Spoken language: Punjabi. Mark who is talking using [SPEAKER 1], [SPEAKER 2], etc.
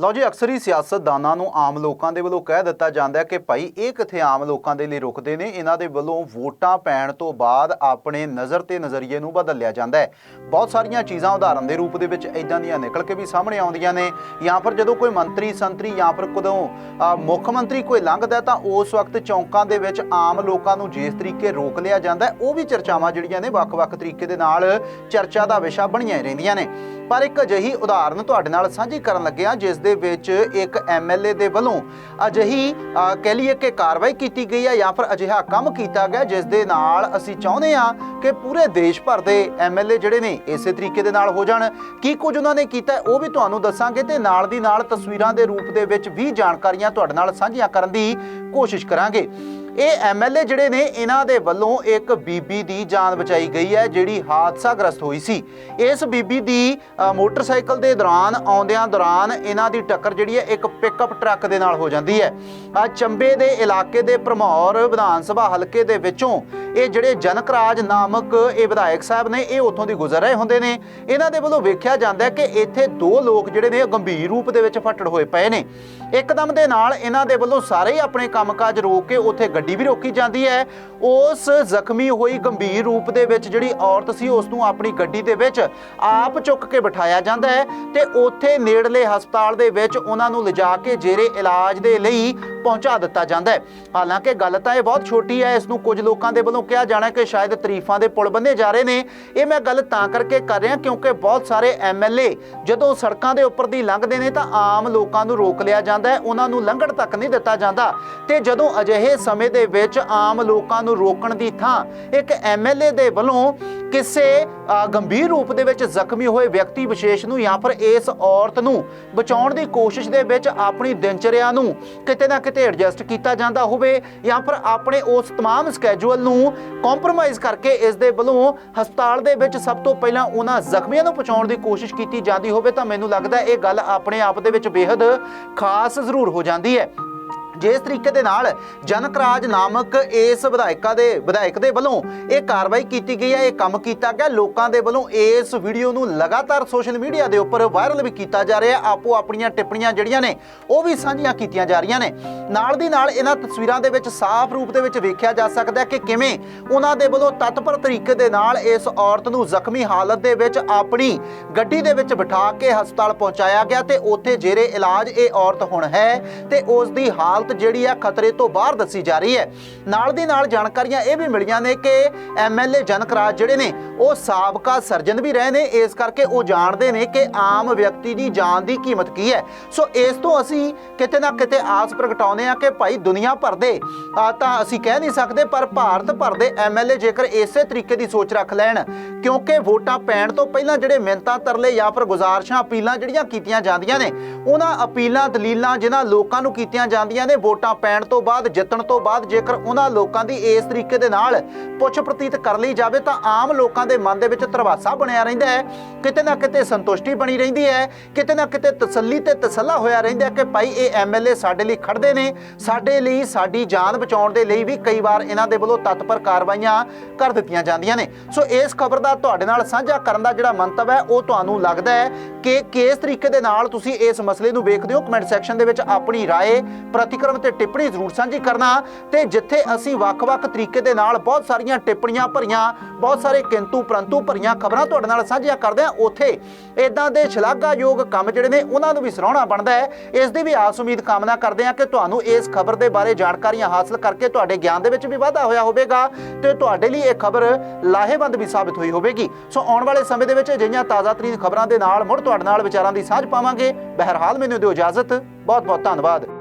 [SPEAKER 1] ਲਓ ਜੀ, ਅਕਸਰ ਹੀ ਸਿਆਸਤਦਾਨਾਂ ਨੂੰ ਆਮ ਲੋਕਾਂ ਦੇ ਵੱਲੋਂ ਕਹਿ ਦਿੱਤਾ ਜਾਂਦਾ ਹੈ ਕਿ ਭਾਈ, ਇਹ ਕਿੱਥੇ ਆਮ ਲੋਕਾਂ ਦੇ ਲਈ ਰੁਕਦੇ ਨੇ? ਇਹਨਾਂ ਦੇ ਵੱਲੋਂ ਵੋਟਾਂ ਪੈਣ ਤੋਂ ਬਾਅਦ ਆਪਣੇ ਨਜ਼ਰ ਤੇ ਨਜ਼ਰੀਏ ਨੂੰ ਬਦਲਿਆ ਜਾਂਦਾ ਹੈ। ਬਹੁਤ ਸਾਰੀਆਂ ਚੀਜ਼ਾਂ ਉਦਾਹਰਨ ਦੇ ਰੂਪ ਦੇ ਵਿੱਚ ਇਦਾਂ ਦੀਆਂ ਨਿਕਲ ਕੇ ਵੀ ਸਾਹਮਣੇ ਆਉਂਦੀਆਂ ਨੇ। ਜਾਂ ਫਿਰ ਜਦੋਂ ਕੋਈ ਮੰਤਰੀ, ਸੰਤਰੀ ਜਾਂ ਫਿਰ ਕਦੋਂ ਮੁੱਖ ਮੰਤਰੀ ਕੋਈ ਲੰਘਦਾ ਤਾਂ ਉਸ ਵਕਤ ਚੌਂਕਾਂ ਦੇ ਵਿੱਚ ਆਮ ਲੋਕਾਂ ਨੂੰ ਜਿਸ ਤਰੀਕੇ ਰੋਕ ਲਿਆ ਜਾਂਦਾ ਉਹ ਵੀ ਚਰਚਾਵਾਂ ਜਿਹੜੀਆਂ ਨੇ ਵੱਖ-ਵੱਖ ਤਰੀਕੇ ਦੇ ਨਾਲ ਚਰਚਾ ਦਾ ਵਿਸ਼ਾ ਬਣੀਆਂ ਹੀ ਰਹਿੰਦੀਆਂ ਨੇ। ਪਰ ਇੱਕ ਅਜਿਹੀ ਉਦਾਹਰਨ ਤੁਹਾਡੇ ਨਾਲ ਸਾਂਝੀ ਕਰਨ ਲੱਗਿਆ, ਜਿਸ ਦੇ ਵਿੱਚ ਇੱਕ ਐਮਐਲਏ ਦੇ ਵੱਲੋਂ ਅਜਿਹੀ ਕਹਿ ਲਈਏ ਕਿ ਕਾਰਵਾਈ ਕੀਤੀ ਗਈ ਹੈ ਜਾਂ ਫਿਰ ਅਜਿਹਾ ਕੰਮ ਕੀਤਾ ਗਿਆ ਜਿਸ ਦੇ ਨਾਲ ਅਸੀਂ ਚਾਹੁੰਦੇ ਹਾਂ ਕਿ ਪੂਰੇ ਦੇਸ਼ ਭਰ ਦੇ ਐਮਐਲਏ ਜਿਹੜੇ ਨੇ ਇਸੇ ਤਰੀਕੇ ਦੇ ਨਾਲ ਹੋ ਜਾਣ। ਕੀ ਕੁਝ ਉਹਨਾਂ ਨੇ ਕੀਤਾ ਉਹ ਵੀ ਤੁਹਾਨੂੰ ਦੱਸਾਂਗੇ ਤੇ ਨਾਲ ਦੀ ਨਾਲ ਤਸਵੀਰਾਂ ਦੇ ਰੂਪ ਦੇ ਵਿੱਚ ਵੀ ਜਾਣਕਾਰੀਆਂ ਤੁਹਾਡੇ ਨਾਲ ਸਾਂਝੀਆਂ ਕਰਨ ਦੀ ਕੋਸ਼ਿਸ਼ ਕਰਾਂਗੇ। ਇਹ ਐਮਐਲਏ ਜਿਹੜੇ ਨੇ, ਇਹਨਾਂ ਦੇ ਵੱਲੋਂ ਇੱਕ ਬੀਬੀ ਦੀ ਜਾਨ ਬਚਾਈ ਗਈ ਹੈ, ਜਿਹੜੀ ਹਾਦਸਾਗ੍ਰਸਤ ਹੋਈ ਸੀ। ਇਸ ਬੀਬੀ ਦੀ ਮੋਟਰਸਾਈਕਲ ਦੇ ਦੌਰਾਨ, ਆਉਂਦਿਆਂ ਦੌਰਾਨ ਇਹਨਾਂ ਦੀ ਟੱਕਰ ਜਿਹੜੀ ਹੈ, ਇੱਕ ਪਿਕਅਪ ਟਰੱਕ ਦੇ ਨਾਲ ਹੋ ਜਾਂਦੀ ਹੈ। ਆ ਚੰਬੇ ਦੇ ਇਲਾਕੇ ਦੇ ਭਰਮੌਰ ਵਿਧਾਨ ਸਭਾ ਹਲਕੇ ਦੇ ਵਿੱਚੋਂ ਇਹ ਜਿਹੜੇ ਜਨਕ ਰਾਜ ਨਾਮਕ ਇਹ ਵਿਧਾਇਕ ਸਾਹਿਬ ਨੇ, ਇਹ ਉੱਥੋਂ ਦੀ ਗੁਜ਼ਰ ਰਹੇ ਹੁੰਦੇ ਨੇ। ਇਹਨਾਂ ਦੇ ਵੱਲੋਂ ਵੇਖਿਆ ਜਾਂਦਾ ਹੈ ਕਿ ਇੱਥੇ ਦੋ ਲੋਕ ਜਿਹੜੇ ਨੇ ਗੰਭੀਰ ਰੂਪ ਦੇ ਵਿੱਚ ਫੱਟੜ ਹੋਏ ਪਏ ਨੇ। ਇੱਕਦਮ ਦੇ ਨਾਲ ਇਹਨਾਂ ਦੇ ਵੱਲੋਂ ਸਾਰੇ ਹੀ ਆਪਣੇ ਕੰਮਕਾਜ ਰੋਕ ਕੇ ਉੱਥੇ ਗੱਡੀ ਵੀ ਰੋਕੀ ਜਾਂਦੀ ਹੈ। ਉਸ ਜ਼ਖਮੀ ਹੋਈ ਗੰਭੀਰ ਰੂਪ ਦੇ ਵਿੱਚ ਜਿਹੜੀ ਔਰਤ ਸੀ, ਉਸ ਨੂੰ ਆਪਣੀ ਗੱਡੀ ਦੇ ਵਿੱਚ ਆਪ ਚੁੱਕ ਕੇ ਬਿਠਾਇਆ ਜਾਂਦਾ ਹੈ ਤੇ ਉੱਥੇ ਨੇੜਲੇ ਹਸਪਤਾਲ ਦੇ ਵਿੱਚ ਉਹਨਾਂ ਨੂੰ ਲਿਜਾ ਕੇ ਜੇਰੇ ਇਲਾਜ ਦੇ ਲਈ ਪਹੁੰਚਾ ਦਿੱਤਾ ਜਾਂਦਾ ਹੈ। ਹਾਲਾਂਕਿ ਗੱਲ ਤਾਂ ਇਹ ਬਹੁਤ ਛੋਟੀ ਹੈ, ਇਸ ਨੂੰ ਕੁਝ ਲੋਕਾਂ ਦੇ ਵੱਲੋਂ ਕਿਹਾ ਜਾਣਾ ਕਿ ਸ਼ਾਇਦ ਤਾਰੀਫਾਂ ਦੇ ਪੁਲ ਬੰਨੇ ਜਾ ਰਹੇ ਨੇ। ਇਹ ਮੈਂ ਗੱਲ ਤਾਂ ਕਰਕੇ ਕਰ ਰਿਹਾ ਕਿਉਂਕਿ ਬਹੁਤ ਸਾਰੇ ਐਮਐਲਏ ਜਦੋਂ ਸੜਕਾਂ ਦੇ ਉੱਪਰ ਦੀ ਲੰਘਦੇ ਨੇ ਤਾਂ ਆਮ ਲੋਕਾਂ ਨੂੰ ਰੋਕ ਲਿਆ ਜਾਂਦਾ ਹੈ, ਉਹਨਾਂ ਨੂੰ ਲੰਘਣ ਤੱਕ ਨਹੀਂ ਦਿੱਤਾ ਜਾਂਦਾ। ਤੇ ਜਦੋਂ ਅਜਿਹੇ ਸਮੇਂ ਦੇ ਵਿੱਚ ਆਮ ਲੋਕਾਂ ਨੂੰ ਰੋਕਣ ਦੀ ਥਾਂ ਇੱਕ ਐਮਐਲਏ ਦੇ ਵੱਲੋਂ ਕਿਸੇ ਗੰਭੀਰ ਰੂਪ ਦੇ ਵਿੱਚ ਜ਼ਖਮੀ ਹੋਏ ਵਿਅਕਤੀ ਵਿਸ਼ੇਸ਼ ਨੂੰ ਜਾਂ ਫਿਰ ਇਸ ਔਰਤ ਨੂੰ ਬਚਾਉਣ ਦੀ ਕੋਸ਼ਿਸ਼ ਦੇ ਵਿੱਚ ਆਪਣੀ ਦਿਨਚਰਿਆ ਨੂੰ ਕਿਤੇ ਨਾ ਕਿਤੇ ਐਡਜਸਟ ਕੀਤਾ ਜਾਂਦਾ ਹੋਵੇ ਜਾਂ ਫਿਰ ਆਪਣੇ ਉਸ ਤਮਾਮ ਸਕੇਜੂਅਲ ਨੂੰ ਕੰਪਰੋਮਾਈਜ਼ ਕਰਕੇ ਇਸ ਦੇ ਵੱਲੋਂ ਹਸਪਤਾਲ ਦੇ ਵਿੱਚ ਸਭ ਤੋਂ ਪਹਿਲਾਂ ਉਹਨਾਂ ਜ਼ਖਮੀਆਂ ਨੂੰ ਪਹੁੰਚਾਉਣ ਦੀ ਕੋਸ਼ਿਸ਼ ਕੀਤੀ ਜਾਂਦੀ ਹੋਵੇ ਤਾਂ ਮੈਨੂੰ ਲੱਗਦਾ ਇਹ ਗੱਲ ਆਪਣੇ ਆਪ ਦੇ ਵਿੱਚ ਬੇहद ਖਾਸ ਜ਼ਰੂਰ ਹੋ ਜਾਂਦੀ ਹੈ। ਜਿਸ ਤਰੀਕੇ ਦੇ ਨਾਲ ਜਨਕ ਰਾਜ ਨਾਮਕ ਇਸ ਵਿਧਾਇਕਾ ਦੇ ਵਿਧਾਇਕ ਦੇ ਵੱਲੋਂ ਇਹ ਕਾਰਵਾਈ ਕੀਤੀ ਗਈ ਹੈ, ਇਹ ਕੰਮ ਕੀਤਾ ਗਿਆ। ਲੋਕਾਂ ਦੇ ਵੱਲੋਂ ਇਸ ਵੀਡੀਓ ਨੂੰ ਲਗਾਤਾਰ ਸੋਸ਼ਲ ਮੀਡੀਆ ਦੇ ਉੱਪਰ ਵਾਇਰਲ ਵੀ ਕੀਤਾ ਜਾ ਰਿਹਾ। ਆਪੋ ਆਪਣੀਆਂ ਟਿੱਪਣੀਆਂ ਜਿਹੜੀਆਂ ਨੇ, ਉਹ ਵੀ ਸਾਂਝੀਆਂ ਕੀਤੀਆਂ ਜਾ ਰਹੀਆਂ ਨੇ। ਨਾਲ ਦੀ ਨਾਲ ਇਹਨਾਂ ਤਸਵੀਰਾਂ ਦੇ ਵਿੱਚ ਸਾਫ਼ ਰੂਪ ਦੇ ਵਿੱਚ ਵੇਖਿਆ ਜਾ ਸਕਦਾ ਹੈ ਕਿ ਕਿਵੇਂ ਉਹਨਾਂ ਦੇ ਵੱਲੋਂ ਤਤਪਰ ਤਰੀਕੇ ਦੇ ਨਾਲ ਇਸ ਔਰਤ ਨੂੰ ਜ਼ਖਮੀ ਹਾਲਤ ਦੇ ਵਿੱਚ ਆਪਣੀ ਗੱਡੀ ਦੇ ਵਿੱਚ ਬਿਠਾ ਕੇ ਹਸਪਤਾਲ ਪਹੁੰਚਾਇਆ ਗਿਆ ਤੇ ਉੱਥੇ ਜੇਰੇ ਇਲਾਜ ਇਹ ਔਰਤ ਹੁਣ ਹੈ ਤੇ ਉਸ ਦੀ ਹਾਲਤ ਜਿਹੜੀ ਆ ਖਤਰੇ ਤੋਂ ਬਾਹਰ ਦੱਸੀ ਜਾ ਰਹੀ ਹੈ। ਨਾਲ ਦੀ ਨਾਲ ਜਾਣਕਾਰੀਆਂ ਇਹ ਵੀ ਮਿਲੀਆਂ ਨੇ ਕਿ ਐਮਐਲਏ ਜਨਕਰਾਜ ਜਿਹੜੇ ਨੇ, ਉਹ ਸਾਬਕਾ ਸਰਜਨ ਵੀ ਰਹੇ ਨੇ। ਇਸ ਕਰਕੇ ਉਹ ਜਾਣਦੇ ਨੇ ਕਿ ਆਮ ਵਿਅਕਤੀ ਦੀ ਜਾਨ ਦੀ ਕੀਮਤ ਕੀ ਹੈ। ਸੋ ਇਸ ਤੋਂ ਅਸੀਂ ਕਿਤੇ ਨਾ ਕਿਤੇ ਆਸ ਪ੍ਰਗਟਾਉਂਦੇ ਆ ਕਿ ਭਾਈ ਦੁਨੀਆ ਭਰ ਦੇ ਆ ਤਾਂ ਅਸੀਂ ਕਹਿ ਨਹੀਂ ਸਕਦੇ, ਪਰ ਭਾਰਤ ਭਰ ਦੇ ਐਮਐਲਏ ਜੇਕਰ ਇਸੇ ਤਰੀਕੇ ਦੀ ਸੋਚ ਰੱਖ ਲੈਣ, ਕਿਉਂਕਿ ਵੋਟਾਂ ਪੈਣ ਤੋਂ ਪਹਿਲਾਂ ਜਿਹੜੇ ਮਿਹਨਤਾਂ ਤਰਲੇ ਜਾਂ ਫਿਰ ਗੁਜ਼ਾਰਿਸ਼ਾਂ ਅਪੀਲਾਂ ਜਿਹੜੀਆਂ ਕੀਤੀਆਂ ਜਾਂਦੀਆਂ ਨੇ, ਉਹਨਾਂ ਅਪੀਲਾਂ, ਦਲੀਲਾਂ ਜਿਨ੍ਹਾਂ ਲੋਕਾਂ ਨੂੰ ਕੀਤੀਆਂ ਜਾਂਦੀਆਂ ਨੇ ਵੋਟਾਂ ਪੈਣ ਤੋਂ ਬਾਅਦ ਜਿੱਤਣ ਤੋਂ ਬਾਅਦ ਜੇਕਰ ਉਹਨਾਂ ਲੋਕਾਂ ਦੀ ਇਸ ਤਰੀਕੇ ਦੇ ਨਾਲ ਪੁੱਛ ਪ੍ਰਤੀਤ ਕਰ ਲਈ ਜਾਵੇ ਤਾਂ ਆਮ ਲੋਕਾਂ ਦੇ ਮਨ ਦੇ ਵਿੱਚ ਧਰਵਾਸਾ ਬਣਿਆ ਰਹਿੰਦਾ ਹੈ ਕਿਤੇ ਨਾ ਕਿਤੇ ਸੰਤੁਸ਼ਟੀ ਬਣੀ ਰਹਿੰਦੀ ਹੈ ਕਿਤੇ ਨਾ ਕਿਤੇ ਤਸੱਲੀ ਤੇ ਤਸੱਲਾ ਹੋਇਆ ਰਹਿੰਦਾ ਹੈ ਕਿ ਭਾਈ ਇਹ ਐਮਐਲਏ ਸਾਡੇ ਲਈ ਖੜਦੇ ਨੇ ਸਾਡੇ ਲਈ ਸਾਡੀ ਜਾਨ ਬਚਾਉਣ ਦੇ ਲਈ ਵੀ ਕਈ ਵਾਰ ਇਹਨਾਂ ਦੇ ਵੱਲੋਂ ਤਤਪਰ ਕਾਰਵਾਈਆਂ ਕਰ ਦਿੱਤੀਆਂ ਜਾਂਦੀਆਂ ਨੇ ਸੋ ਇਸ ਖਬਰ ਦਾ ਤੁਹਾਡੇ ਨਾਲ ਸਾਂਝਾ ਕਰਨ ਦਾ ਜਿਹੜਾ ਮੰਤਵ ਹੈ ਉਹ ਤੁਹਾਨੂੰ ਲੱਗਦਾ ਹੈ ਕਿ ਕਿਸ ਤਰੀਕੇ ਦੇ ਨਾਲ ਤੁਸੀਂ ਇਸ ਮਸਲੇ ਨੂੰ ਵੇਖਦੇ ਹੋ ਕਮੈਂਟ ਸੈਕਸ਼ਨ ਦੇ ਵਿੱਚ ਆਪਣੀ رائے ਪ੍ਰਤੀਕਰਮ ਤੇ ਟਿੱਪਣੀ ਜ਼ਰੂਰ ਸਾਂਝੀ ਕਰਨਾ ਤੇ ਜਿੱਥੇ ਅਸੀਂ ਵੱਖ-ਵੱਖ ਤਰੀਕੇ ਦੇ ਨਾਲ ਬਹੁਤ ਸਾਰੀਆਂ ਟਿੱਪਣੀਆਂ ਭਰੀਆਂ, ਬਹੁਤ ਸਾਰੇ ਕਿੰਤੂ ਪਰੰਤੂ ਭਰੀਆਂ ਖਬਰਾਂ ਤੁਹਾਡੇ ਨਾਲ ਸਾਂਝੀਆਂ ਕਰਦੇ ਹਾਂ। ਉੱਥੇ ਇਦਾਂ ਦੇ ਸ਼ਲਾਘਾਯੋਗ ਕੰਮ ਜਿਹੜੇ ਨੇ, ਉਹਨਾਂ ਨੂੰ ਵੀ ਸਰਾਹਣਾ ਬਣਦਾ ਹੈ। ਇਸ ਦੀ ਵੀ ਆਸ ਉਮੀਦ ਕਾਮਨਾ ਕਰਦੇ ਹਾਂ ਕਿ ਤੁਹਾਨੂੰ ਇਸ ਖਬਰ ਦੇ ਬਾਰੇ ਜਾਣਕਾਰੀਆਂ ਹਾਸਲ ਕਰਕੇ ਤੁਹਾਡੇ ਗਿਆਨ ਦੇ ਵਿੱਚ ਵੀ ਵਾਧਾ ਹੋਇਆ ਹੋਵੇਗਾ ਤੇ ਤੁਹਾਡੇ ਲਈ ਇਹ ਖਬਰ ਲਾਹੇਵੰਦ ਵੀ ਸਾਬਿਤ ਹੋਈ ਹੋਵੇਗੀ। ਸੋ ਆਉਣ ਵਾਲੇ ਸਮੇਂ ਦੇ ਵਿੱਚ ਅਜਿਹੀਆਂ ਤਾਜ਼ਾ ਤਰੀਨ ਖਬਰਾਂ ਦੇ ਨਾਲ ਮੁੜ ਤੁਹਾਡੇ ਨਾਲ ਵਿਚਾਰਾਂ ਦੀ ਸਾਂਝ ਪਾਵਾਂਗੇ। ਬਹਰਹਾਲ ਮੈਨੂੰ ਦਿਓ ਇਜਾਜ਼ਤ। ਬਹੁਤ ਬਹੁਤ ਧੰਨਵਾਦ।